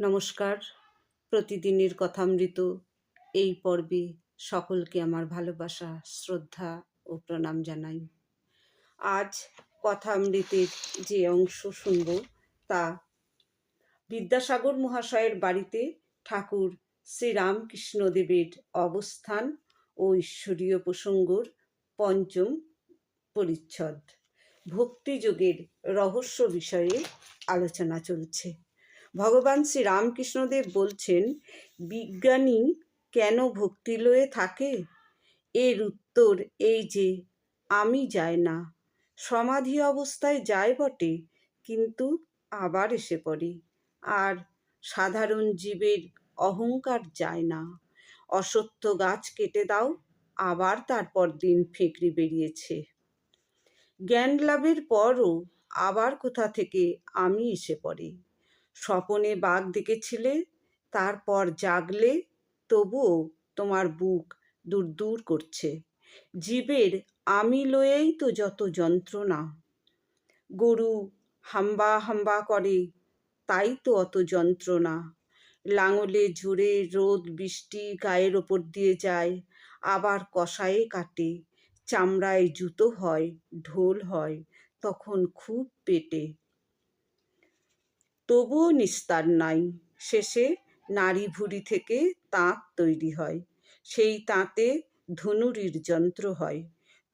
নমস্কার। প্রতিদিনের কথামৃত, এই পর্বে সকলকে আমার ভালোবাসা, শ্রদ্ধা ও প্রণাম জানাই। আজ কথামৃতের যে অংশ শুনব তা বিদ্যাসাগর মহাশয়ের বাড়িতে ঠাকুর শ্রীরামকৃষ্ণদেবের অবস্থান ও ঈশ্বরীয় প্রসঙ্গর পঞ্চম পরিচ্ছদ। ভক্তিযোগের রহস্য বিষয়ে আলোচনা চলছে। ভগবান শ্রী রামকৃষ্ণদেব বলছেন, বিজ্ঞানী কেন ভক্তি লয়ে থাকে? এর উত্তর এই যে, আমি যাই না। সমাধি অবস্থায় যায় বটে, কিন্তু আবার এসে পড়ে। আর সাধারণ জীবের অহংকার যায় না। অসত্য গাছ কেটে দাও, আবার তারপর দিন ফেকরি বেরিয়েছে। জ্ঞান লাভের পরও আবার কোথা থেকে আমি এসে পড়ে। স্বপনে বাঘ দেখেছিলে, তারপর জাগলে, তবুও তোমার বুক দূর দূর করছে। জীবের আমি লয়েই তো যত যন্ত্রণা। গরু হাম্বা হাম্বা করে, তাই তো অত যন্ত্রণা। লাঙলে ঝুড়ে রোদ বৃষ্টি গায়ের ওপর দিয়ে যায়, আবার কষায়ে কাটে। চামড়ায় জুতো হয়, ঢোল হয়, তখন খুব পেটে। তবুও নিস্তার নাই। শেষে নারী ভুঁড়ি থেকে তাঁত তৈরি হয়। সেই তাঁতে ধনুরির যন্ত্র হয়।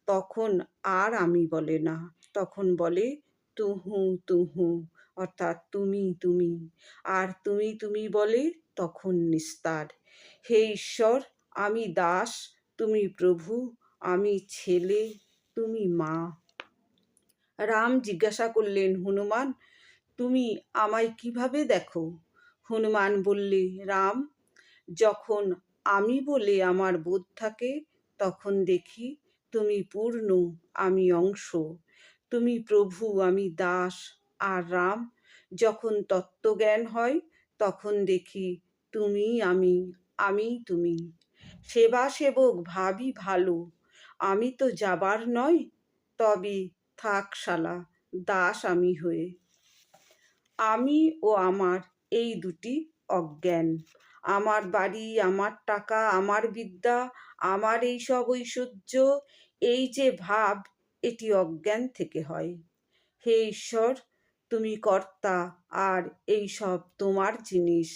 তখন আর আমি বলে না। তখন বলে, তুহু তুহু, অর্থাৎ তুমি তুমি। আর তুমি তুমি বলে, তখন নিস্তার। হে ঈশ্বর, আমি দাস, তুমি প্রভু, আমি ছেলে, তুমি মা। রাম জিজ্ঞাসা করলেন, হনুমান তুমি আমায় কীভাবে দেখো? হনুমান বললে, রাম, যখন আমি বলে আমার বোধ থাকে, তখন দেখি তুমি পূর্ণ, আমি অংশ। তুমি প্রভু, আমি দাস আর রাম। যখন তত্ত্বজ্ঞান হয়, তখন দেখি তুমি আমি আমি তুমি। সেবা সেবক ভাবি ভালো, আমি তো যাবার নয়, তবে থাক শালা দাস আমি হয়ে। আমি ও আমার, এই দুটি অজ্ঞান। আমার বাড়ি, আমার টাকা, আমার বিদ্যা, আমার এই সব ঐশ্বর্য, এই যে ভাব, এটি অজ্ঞান থেকে হয়। হে ঈশ্বর, তুমি কর্তা, আর এই সব তোমার জিনিস।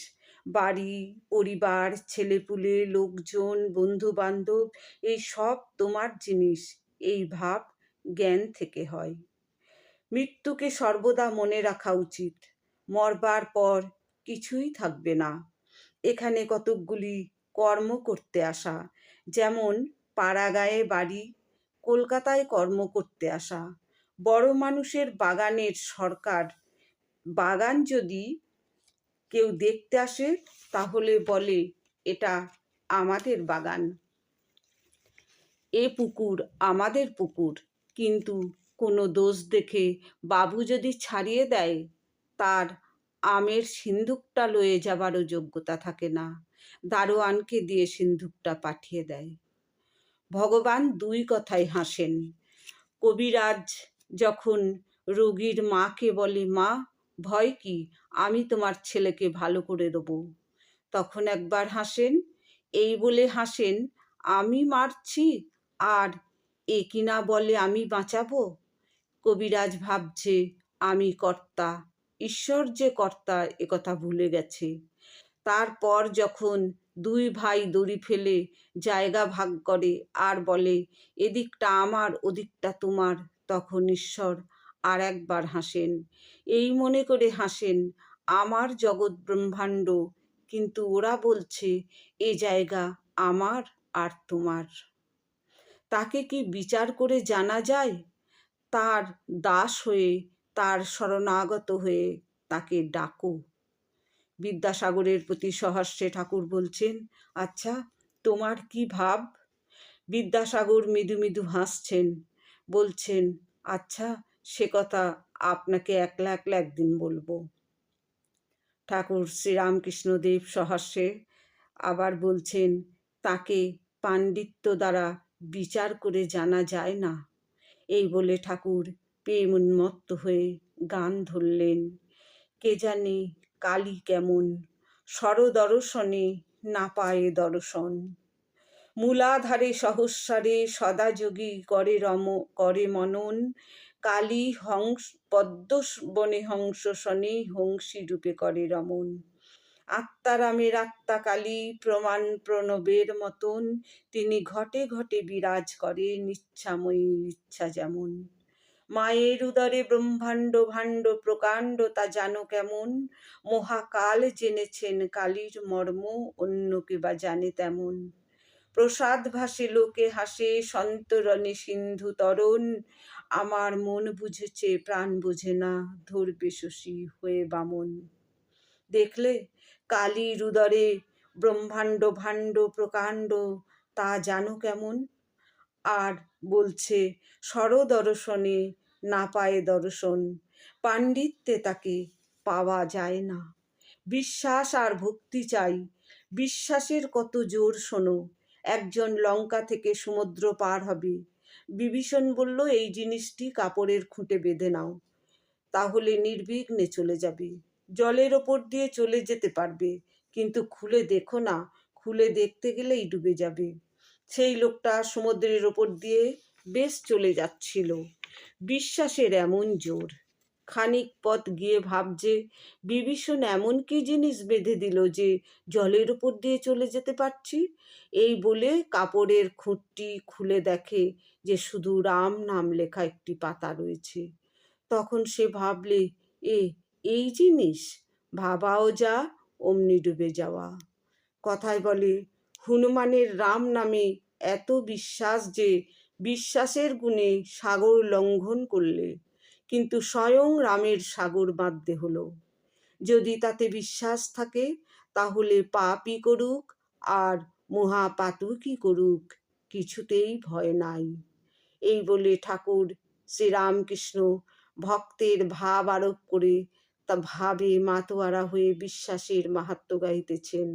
বাড়ি, পরিবার, ছেলেপুলে, লোকজন বন্ধু বান্ধব এই সব তোমার জিনিস, এই ভাব জ্ঞান থেকে হয়। মৃত্যুকে সর্বদা মনে রাখা উচিত। মরবার পর কিছুই থাকবে না। এখানে কতকগুলি কর্ম করতে আসা, যেমন পাড়াগাঁয়ে বাড়ি, কলকাতায় কর্ম করতে আসা। বড় মানুষের বাগানের সরকার, বাগান যদি কেউ দেখতে আসে, তাহলে বলে, এটা আমাদের বাগান। এ পুকুর আমাদের পুকুর। কিন্তু কোনো দোষ দেখে বাবু যদি ছাড়িয়ে দেয় তার আমের সিন্ধুকটা লয়ে যাবারও যোগ্যতা থাকে না। দারোয়ানকে দিয়ে সিন্ধুকটা পাঠিয়ে দেয়। ভগবান দুই কথায় হাসেন। কবিরাজ যখন রোগীর মাকে বলে, মা, ভয় কি? আমি তোমার ছেলেকে ভালো করে দেবো তখন একবার হাসেন, এই বলে হাসেন, আমি মারছি, আর এ কিনা বলে আমি বাঁচাবো? কবিরাজ ভাবছে, আমি কর্তা ঈশ্বর যে কর্তা একথা ভুলে গেছে। তারপর যখন দুই ভাই দড়ি ফেলে জায়গা ভাগ করে আর বলে, এদিকটা আমার, ওদিকটা তোমার, তখন ঈশ্বর আর একবার হাসেন। এই মনে করে হাসেন, আমার জগৎ ব্রহ্মাণ্ড, কিন্তু ওরা বলছে, এ জায়গা আমার আর তোমার। তাকে কি বিচার করে জানা যায়? তার দাস হয়ে তার শরণাগত হয়ে তাকে ডাকো। বিদ্যাসাগরের প্রতি সহাস্যে ঠাকুর বলছেন আচ্ছা তোমার কি ভাব? বিদ্যাসাগর মৃদু মৃদু হাসছেন, বলছেন আচ্ছা সে কথা আপনাকে একলা একলা একদিন বলব। ঠাকুর শ্রীরামকৃষ্ণদেব সহাস্যে আবার বলছেন, তাকে পাণ্ডিত্য দ্বারা বিচার করে জানা যায় না। এই বলে ঠাকুর প্রেম উন্মত্ত হয়ে গান ধরলেন। কে জানে কালী কেমন, স্বরদর্শনে না পায়ে দর্শন। মূলাধারে সহস্রারে সদাযোগী করে রম, করে মনন। কালী হংস পদ্ম বনে হংস শনে হংসী রূপে করে রমন। আত্মারামের আত্মাকালী প্রমাণ প্রণবের মতন। তিনি ঘটে ঘটে বিরাজ করে নিচ্ছাময়ী ইচ্ছা যেমন। মায়ের উদরে ব্রহ্মাণ্ড, ভাণ্ড, প্রকাণ্ড, তা জানো কেমন? মহাকাল জেনেছেন কালীর মর্ম অন্যকে বা জানে তেমন। প্রসাদ ভাসে, লোকে হাসে সন্তরণে সিন্ধু তরণ। আমার মন বুঝেছে, প্রাণ বুঝে না, ধরবে শশী হয়ে বামন। দেখলে কালীর উদরে ব্রহ্মাণ্ড, ভাণ্ড, প্রকাণ্ড, তা জানো কেমন? আর বলছে স্বরদর্শনে না পায়ে দর্শন, পাণ্ডিত্যে তাকে পাওয়া যায় না। বিশ্বাস আর ভক্তি চাই, বিশ্বাসের কত জোর শোনো, একজন লঙ্কা থেকে সমুদ্র পার হবে। বিভীষণ বলল, এই জিনিসটি কাপড়ের খুঁটে বেঁধে নাও, তাহলে নির্বিঘ্নে চলে যাবে। জলের ওপর দিয়ে চলে যেতে পারবে, কিন্তু খুলে দেখো না, খুলে দেখতে গেলেই ডুবে যাবে। সেই লোকটা সমুদ্রের ওপর দিয়ে বেশ চলে যাচ্ছিল। বিশ্বাসের এমন জোর। খানিক পথ গিয়ে ভাবছে, বিভীষণ এমন কি জিনিস বেঁধে দিল যে জলের উপর দিয়ে চলে যেতে পারছি? এই বলে কাপড়ের খুঁটটি খুলে দেখে যে শুধু রাম নাম লেখা একটি পাতা রয়েছে। তখন সে ভাবলে, এ, এই জিনিস? ভাবাও যা, অমনি ডুবে যাওয়া। কথায় বলে হনুমানের রাম নামে এত বিশ্বাস যে বিশ্বাসের গুণে সাগর লঙ্ঘন করলে, কিন্তু স্বয়ং রামের সাগর বাঁধতে হলো। যদি তাতে বিশ্বাস থাকে, তাহলে পাপই করুক, আর মহাপাতুকই করুক, কিছুতেই ভয় নাই। এই বলে ঠাকুর শ্রীরামকৃষ্ণ ভক্তের ভাব আরোপ করে তা ভাবে মাতোয়ারা হয়ে বিশ্বাসের মাহাত্ম গাইতেছেন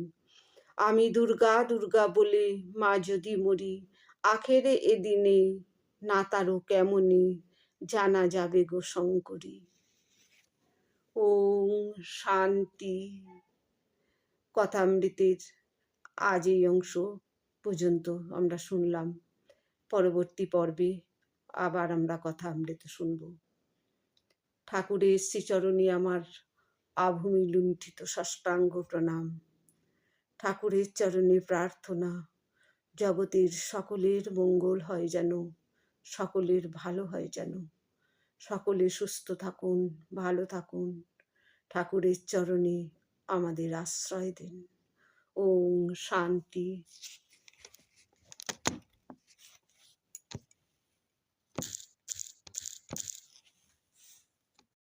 আমি দুর্গা দুর্গা বলে মা যদি মরি, আখেরে এদিনে না তারও কেমনে জানা যাবে গো শঙ্করী? ওম শান্তি। কথামৃতের আজ এই অংশ পর্যন্ত আমরা শুনলাম। পরবর্তী পর্বে আবার আমরা কথা অমৃত শুনব। ঠাকুরের শ্রীচরণী আমার আভূমি লুণ্ঠিত ষষ্ঠাঙ্গ প্রণাম। ঠাকুরের চরণে প্রার্থনা। জগতের সকলের মঙ্গল হয় যেন, সকলের ভালো হয় যেন। সকলে সুস্থ থাকুন, ভালো থাকুন। ঠাকুরের চরণে আমাদের আশ্রয় দিন। ওম শান্তি।